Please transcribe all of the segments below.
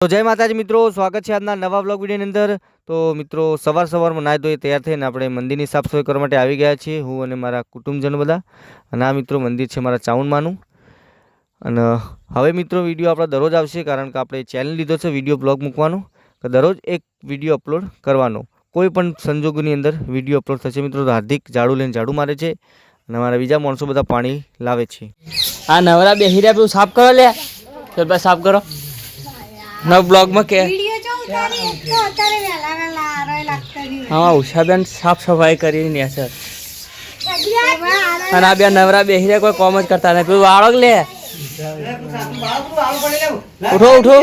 તો જય માતાજી મિત્રો, સ્વાગત છે આજના નવા બ્લોગ વિડીયોની અંદર. તો મિત્રો, સવાર સવારમાં નાહી ધોઈ તૈયાર થઈને આપણે મંદિરની સાફ સફાઈ કરવા માટે આવી ગયા છીએ, હું અને મારા કુટુંબજનો બધા. અને આ મિત્રો મંદિર છે મારા ચાઉંડમાનું અને હવે મિત્રો વીડિયો આપણા દરરોજ આવશે, કારણ કે આપણે ચેનલ લીધો છે, વીડિયો બ્લોગ મૂકવાનો. કે દરરોજ એક વીડિયો અપલોડ કરવાનો. કોઈ પણ સંજોગોની અંદર વીડિયો અપલોડ થશે. મિત્રો, હાર્દિક ઝાડુ લઈને ઝાડુ મારે છે અને મારા બીજા માણસો બધા પાણી લાવે છે. આ નવરા બેહી રહ્યા પેલું સાફ કરો લે. ચાલ સાફ કરો. નવ બ્લોગમાં કે. હા ઉષાબેન સાફ સફાઈ કરી ને સર અને આ બે નવરા રહ્યા કોઈ કોમ જ કરતા નહીં પેલું વાળો લે. ઉઠો ઉઠો.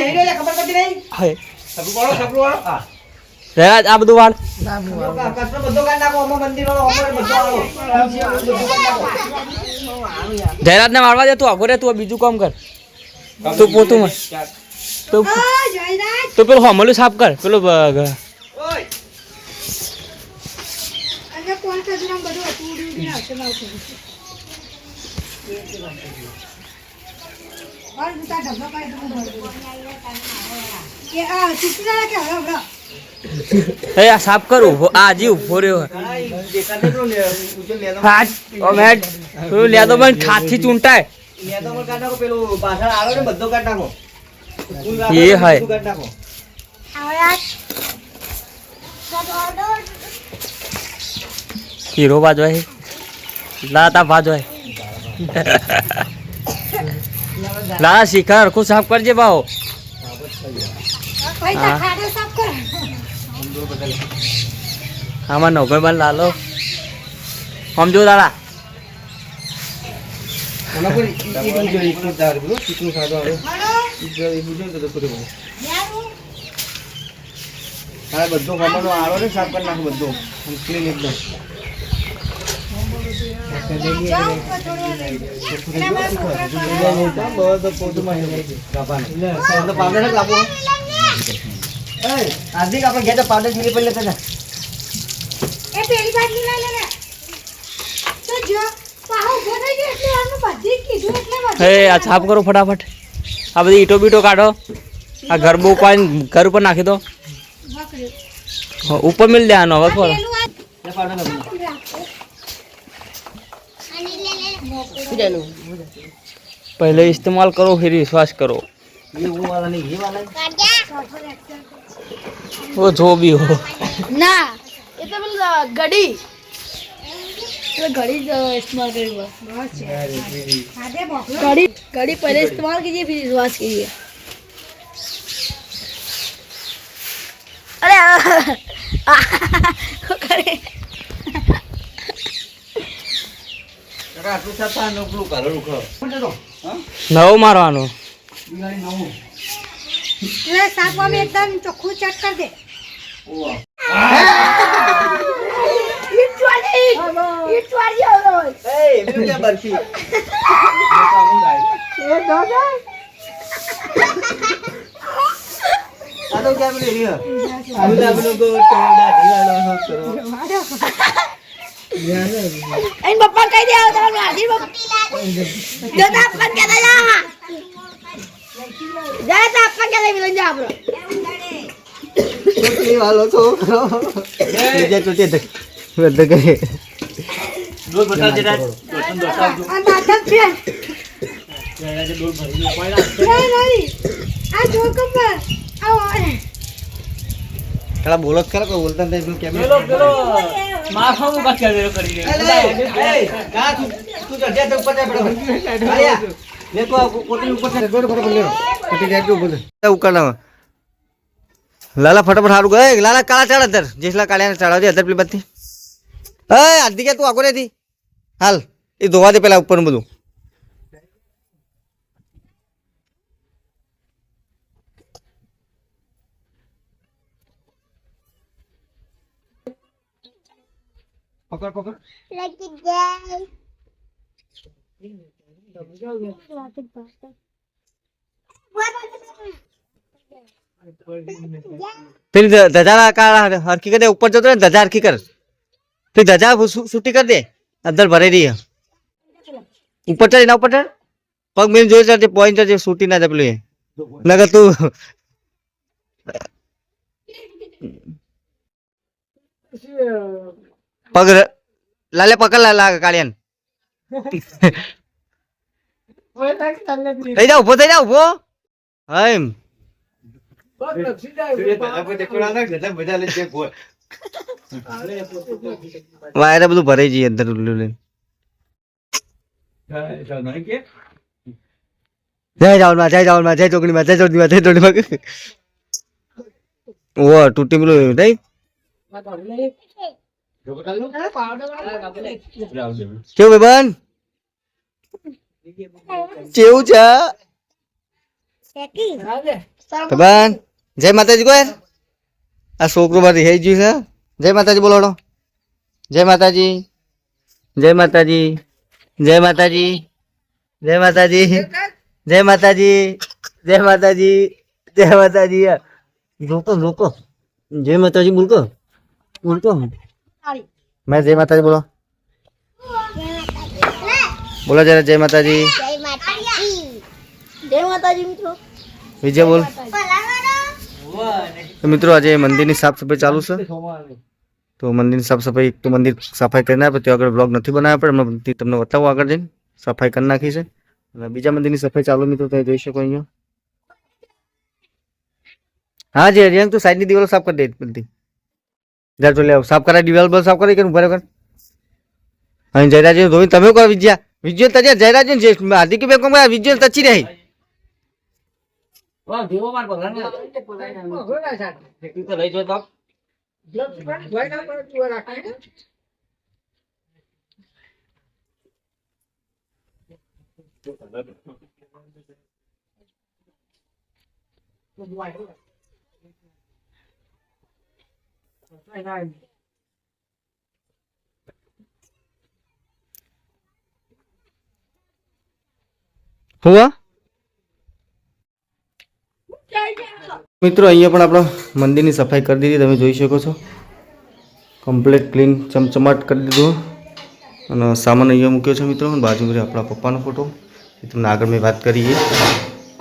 આ બધું વાળ. જયરાજ ને વાળવા દે તું આગો રે તું બીજું કામ કર. તું પોતું માં. તું તો પેલું હોમલું સાફ કર પેલું બ- ગ- અને કોણ કચરામાં બધું હતું ઉડી ઉડીને આવશે ને આવશે. ઓર બધા ઢગલો પાડી દઉં બધું. કે આ ચૂંટણા કે હવે હમણાં. એ આ હીરો તા મેટ તું લે તો પણ ખાથી ચૂંટાય એ હાય હવે આ હીરો બાજવાય લાતા બાજવાય લા શિખર હરખું સાફ કરજે બાઓ. પૈસા ખાડો સાફ કર. આમાં નોકર બાર લાલો. સમજો દાદા યારું. બધો કમરનો આરો ને સાફ કરી નાખ બધો. ક્લીન એકદમ. તો તો હાર્દિક આપણે ઘેર પાવડર મિલી પડે ને એ પેલી બાજુ લઈ લે ને. તો જો પાહો ગયો એટલે આનું બધી કીધું એટલે બધું હે આ સાફ કરો ફટાફટ. આ બધી ઈટો બીટો કાઢો આ ઘર બહુ પાણી ઘર ઉપર નાખી દો પકડ્યું. હા, ઉપર મિલ દે આનો હવે થોડો પેલું આ पहले इस्तेमाल करो फिर विश्वास करो ये वो वाला नहीं ये वाला वो जो भी हो ના એ તો પેલું घड़ी इस्तेमाल करूँगा घड़ी घड़ी पहले इस्तेमाल कीजिए फिर वॉश कीजिए अरे નવું મારવાનું શાકમાં એકદમ ચોખ્ખું ચેક કરી દે anh bập con cái đeo tao là đi bập đưa tao con cái đây ra đưa tao con cái đây mình lên nhà rồi Halo, so. Ya, ya, ya, ya, ya, ya, ya, ડોલ ભરતા જરા દોસ્તન દોસ્તા આ દાદા છે. જરા જે ડોલ ભરી લે કોઈ ના આ જો કપર કલા બોલો કલા કોઈ બોલતા નહીં કેમ બોલો બોલો માફા મુ કાકા વેરો કરી લે કા તું તું તો જેતો પડે. આયા લે કોટી ઉપર છે દોડ ફટો બોલ્યો કોટી જાય ઉપર છે ઉકાળામાં. લાલા ફટાફટ સારું ગયે લાલા કાળા ચડ અંદર. જેસલા કાળિયાને ચડાવજે અંદર પેલી બધી અય આધી તું આગો નથી હાલ એ ધોવા દે પેલા ઉપર બધું. પકડ પકડ. ધ- ધજા કાળા હરકી કર દે ઉપર જતો ને ધજા હરકી કર. પેલી ધજા સુ- છૂટી કર દે. અંદર ભરાઈ રહી. ઉપર ચડ એના ઉપર ચડ પગ મેં જોઈ ચડજે પોઈન્ટ છે છૂટી ના જાય એ. નગર તું પગ લાલે પકડ લા લા કાળિયાન. થઈ જા ઊભો થઈ જા ઊભો હા એમ. વાયરે બધું ભરાઈ જઈએ અંદર ઉલ્લું લઈને. જય રાવણમાં જય રાવણમાં જય ચોકડીમાં જય ચોકડીમાં જય ચોકડીમાં. ઓ તૂટી પેલું નહીં? કેવું ભાઈ કેવું છે? જય માતાજી કોઈ? આ છોકરો મારી થઈ ગયું છે જય માતાજી બોલો જય માતાજી જય માતાજી જય માતાજી જય માતાજી જય માતાજી જય માતાજી જય માતાજી રોકો રોકો જય માતાજી બોલકો બોલકો મેં જય માતાજી બોલો બોલો જરા જય માતાજી જય માતાજી જય માતાજી મિત્રો વિજય બોલ તો મિત્રો આજે મંદિરની સાફ સફાઈ ચાલુ છે. તો મંદિરની સાફ સફાઈ તો મંદિર સફાઈ કરી નાખે ત્યાં આગળ બ્લોગ નથી બનાવ્યા, પણ મંદિર તમને બતાવો આગળ જઈને. સફાઈ કરી નાખી છે. અને બીજા મંદિરની સફાઈ ચાલુ મિત્રો તમે જોઈ શકો અહીંયા. હા, જી હરિયાંગ તું સાઈડની દિવાલો સાફ કરી દે બધી. જા જો લે. સાફ કરાય, દિવાલ બલ સાફ કરી કે ઊભા કર અહીં જયરાજ ધોઈ તમે કરો વિજયા વિજ્યો તજે જયરાજ જે હાર્દિક બે કોમ વિજય તચી રહી. vâng thì có thiếu ban quảng lăng chúng tôi lấy cho tóc Đây này. Hứa? મિત્રો, અહીંયા પણ આપણા મંદિરની સફાઈ કરી દીધી. તમે જોઈ શકો છો. કમ્પ્લીટ ક્લીન ચમચમાટ કરી દીધો. અને સામાન અહીંયા મૂક્યો છે મિત્રો. બાજુમાં આપણા પપ્પાનો ફોટો એ તમને આગળ મેં વાત કરીએ.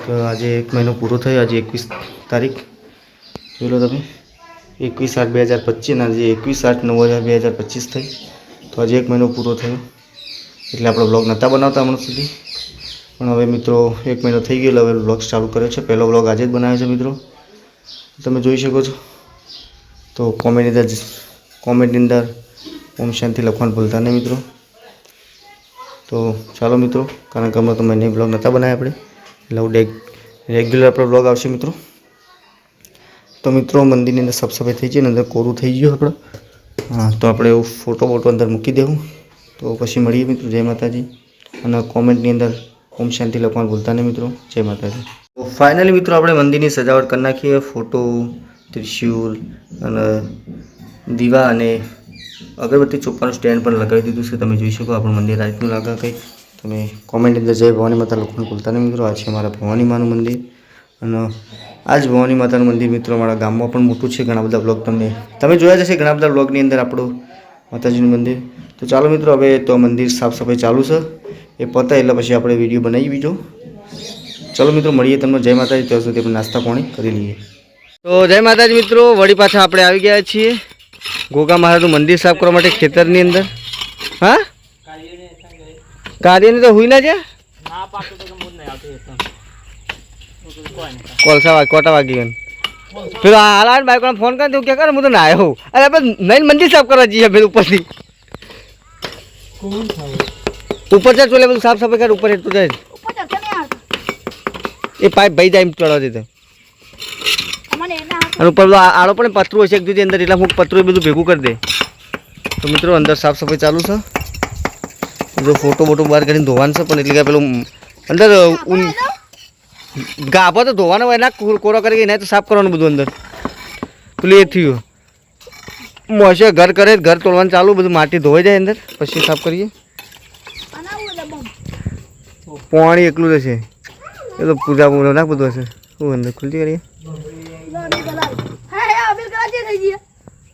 તો આજે એક મહિનો પૂરો થયો. આજે એકવીસ તારીખ. જોઈ લો તમે. એકવીસ આઠ બે હજાર પચીસ આજે એકવીસ આઠ નવ હજાર બે હજાર પચીસ થઈ. તો આજે એક મહિનો પૂરો થયો. એટલે આપણો બ્લોગ નહોતા બનાવતા હમણાં સુધી. પણ હવે મિત્રો, એક મહિનો થઈ ગયો હવે બ્લોગ ચાલુ કર્યો છે. પહેલો બ્લોગ આજે જ બનાવ્યો છે મિત્રો. તમે જોઈ શકો છો. તો કોમેન્ટની અંદર કોમેન્ટની અંદર ઓમ શાંતિ લખવાનું ભૂલતા નહીં મિત્રો. તો ચાલો મિત્રો, કારણ કે હમણાં તો નહીં બ્લોગ નહોતા બનાવ્યા આપણે. એટલે હું રેગ્યુલર આપણો બ્લોગ આવશે મિત્રો. તો મિત્રો, મંદિરની અંદર સાફ સફાઈ થઈ છે ને અંદર કોરું થઈ ગયું આપણે. હા, તો આપણે એવું ફોટો બોટો અંદર મૂકી દેવું. તો પછી મળીએ મિત્રો. જય માતાજી. અને કોમેન્ટની અંદર ઓમ શાંતિ લખવાનું ભૂલતા નહીં મિત્રો? જય માતાજી. ફાઇનલી મિત્રો આપણે મંદિરની સજાવટ કરી નાખીએ. ફોટો ત્રિશુલ અને દીવા અને અગરબત્તી ચોપ્પાનું સ્ટેન્ડ પણ લગાવી દીધું છે. તમે જોઈ શકો આપણું મંદિર આ રીતનું કંઈક. તમે કોમેન્ટની અંદર જય ભવાની માતા લખવાનું ભૂલતા નહીં મિત્રો? આ છે અમારા ભવાની માનું મંદિર. અને આ જ ભવાની માતાનું મંદિર મિત્રો અમારા ગામમાં પણ મોટું છે. ઘણા બધા બ્લોગ તમને તમે જોયા જશે ઘણા બધા બ્લોગની અંદર આપણું માતાજીનું મંદિર. તો ચાલો મિત્રો, હવે તો મંદિર સાફ સફાઈ ચાલુ છે. એ પતાય એટલે પછી આપણે વીડિયો બનાવી બીજો. ચલો મિત્રો મળીએ તમને. જય માતાજી. ત્યાં સુધી આપણે નાસ્તા પાણી કરી લઈએ. તો જય માતાજી મિત્રો વળી પાછા આપણે આવી ગયા છીએ ગોગા મહારાજનું મંદિર સાફ કરવા માટે ખેતરની અંદર. હા? કાર્યની તો હુઈ ના છે તો. કોલસા વાગ કોટા વાગી ગયા પેલો હાલ બાઈક ફોન કરી દઉં કે કરે હું તો ના આવ્યો અરે આપણે નઈ મંદિર સાફ કરવા જઈએ પેલું ઉપરથી. ઉપર ચાલ ચોલે બધું સાફ સફાઈ કર ઉપર એટલું આવતો એ પાઇપ ભાઈ જાય એમ ચડવા એના અને ઉપર બધું આડો પણ પતરું હશે એક જુદી અંદર એટલે હું પતરું એ બધું ભેગું કરી દે. તો મિત્રો અંદર સાફ સફાઈ ચાલુ છે. જો ફોટો બોટો બહાર કરીને ધોવાનું છે પણ એટલે કે પેલું અંદર ગાભો તો ધોવાનો હોય એના કોરો કોરો એના તો સાફ કરવાનું બધું અંદર. પેલું એ થયું. મોશે ઘર કરે ઘર તોડવાનું ચાલુ બધું માટી ધોવાઈ જાય અંદર પછી સાફ કરીએ. પાણી એકલું જ હશે. એ તો પૂજા પૂજા ના બધું હશે. શું અંદર ખુલતી કરીએ? અવિલ ગલાલ હે હે અબીલ ગલાલ જે થઈ ગયા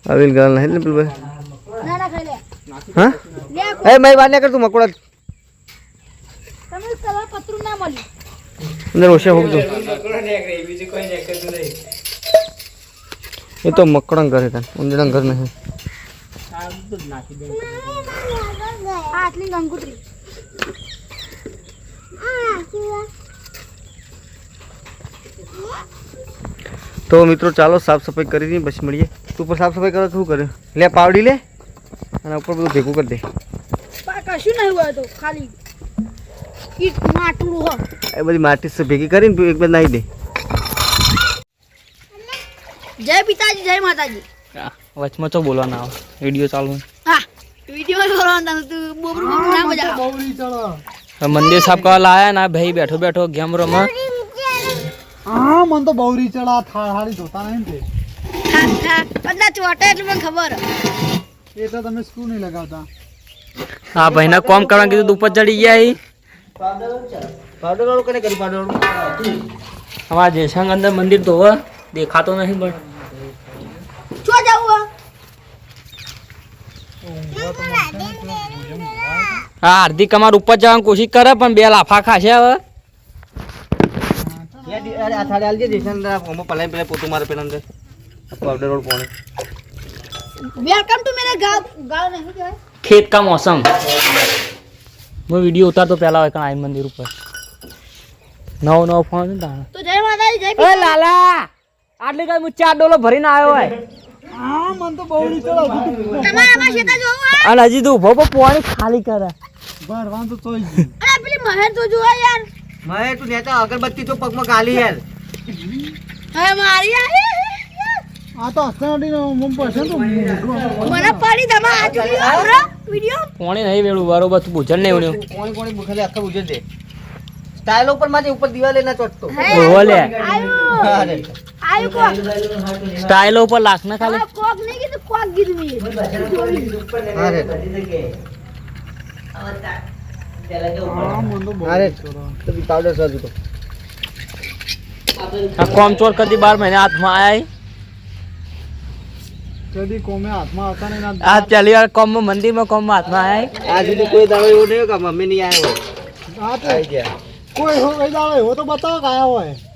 આવેલ ગાલ નહીં ને પેલું ભાઈ ના ના ખાઈ લે હા? એ મેં વાત ના કરતું મકોડા. તમે કલર પતરું ના મળ્યું અંદર ઓછા હોક એ તો મકડંગ ઘરે તને ઉંદર ઘર નહીં. આટલી કંકુતરી તો મિત્રો ચાલો સાફ સફાઈ કરી દઈએ પછી મળીએ. તું ઉપર સાફ સફાઈ કરો શું કરે? લે પાવડી લે અને ઉપર બધું ભેગું કરી દે. કશું નહીં હોય તો ખાલી એ બધી માટી ભેગી કરીને તું એક બાદ નાહી દે. જય પિતાજી જય માતાજી. વચમાં તો બોલવા ના આવે? વીડિયો ચાલુ હા વીડિયો કરવાનો તું બોબરું બોબરું ના મજા આવે હવે મંદિર સાફ કરવા લાયા ના ભાઈ બેઠો બેઠો ગેમ રમે હા મન તો બહુ રી ચડા થાળ હાડી ધોતા નહીં તે. હા હા બધા ચોટે એટલે મને ખબર. એ તો તમે સ્ક્રૂ નહીં લગાવતા. હા ભાઈને કોમ કરવા કીધું ઉપર ચડી ગયા ઈ. પાવડર વાળું કને કરી પાવડર વાળું અમારા જયશંકર અંદર મંદિર તો હવે દેખાતો નહીં પણ. ચો જવું હા હાર્દિક અમાર ઉપર જવાની કોશિશ કરે પણ બે લાફા ખાશે હવે. અરે આ થાળી આલજે દેશન ઓમાં પલાઈ પેલા પોતું મારે પેલા અંદર. પાવડર વાળું પોણે. વેલકમ ટુ મેરે ગાંવ. ગાંવ નહીં કહેવાય? ખેત કા મોસમ. હું વીડિયો ઉતારતો પહેલા હોય આઈ મંદિર ઉપર. નવો નવો ફોન છે ને તાણે. તો જય માતાજી જય લાલા આટલી કઈ હું ચાર ડોલો ભરીને આવ્યો હોય? હા મન તો બહુ જોવું અને હજી તું ઊભો પાણી ખાલી કરે. ભરવાનું તો તોય અરે પેલી મહેર તો જોવા યાર. તું નેતા અગરબત્તી તો પગમાં ગાલી યાર હે મારી આ તો હસનાડી મમ પડશે તો મને પડી તમે આ આવરો વિડિયો. પાણી નહીં વેળું બરોબર તું ભૂજન નહીં વળ્યું કોણી કોણી બુખાલે આખા દે. સ્ટાઇલ ઉપરમાં ઉપર દિવાલે ના ચોટતો. ઓહો લે. આયુ અરે આયુ કોક સ્ટાઇલો ઉપર લાખ ના ખાલી હવે કોક નહીં કીધું કોક કીધું મેં અરે હા મને તો બહુ અરે રી ચડા તો બી પાવડર સર તો આ કોમ ચોર કદી બાર મહિને હાથમાં આયા કદી કોમે હાથમાં આવતા નહીં ના આ પહેલી વાર કોમમાં મંદિરમાં કોમમાં હાથમાં આયા આ સુધી કોઈ દાડો એવું નહીં હોય કે મમ્મી નહીં આવ્યો આ તો આવી ગયા કોઈ હો કઈ દાડો એવો તો બતાવો કે આયા હોય ધરમમાં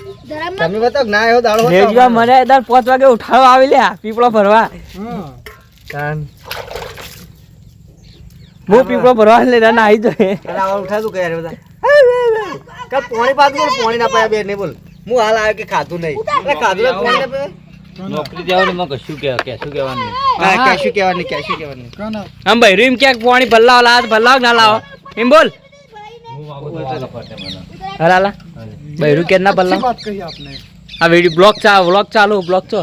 તમે બતાવ ના આવ્યો દાડો બતાવો. મને દર 5 વાગે ઉઠાડવા આવી લ્યા પીપળો ભરવા. હા કાન. હું પીપળો ભરવા લઈને આવી જોઈએ અરે આવા ઉઠાતું કે યાર બધા. કાલ પોણી પાતું બોલ પોણી ના પાયા બે ને બોલ. હું હાલ આવ્યો કે ખાધું નહીં. અરે ખાધું નહીં, પોણી ના પાયા? નોકરી જવાનું માં કશું કે શું કહેવાનું નહીં. હા કશું કહેવાનું કહેવાનું આમ ભાઈ રીમ ક્યાંક પાણી ભલ્લાવ લાવ ભલ્લાવ ના લાવો એમ બોલ. હલાલા. ભાઈ કે ના બલ્લા વાત કહી આપને આ વિડિયો બ્લોગ ચા વ્લોગ ચાલુ બ્લોક તો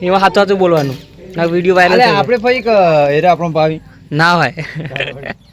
એમાં હાથો હાથું બોલવાનું આ વિડિયો વાયરલ આપણે ફરી એરા આપણો ભાવી ના ભાઈ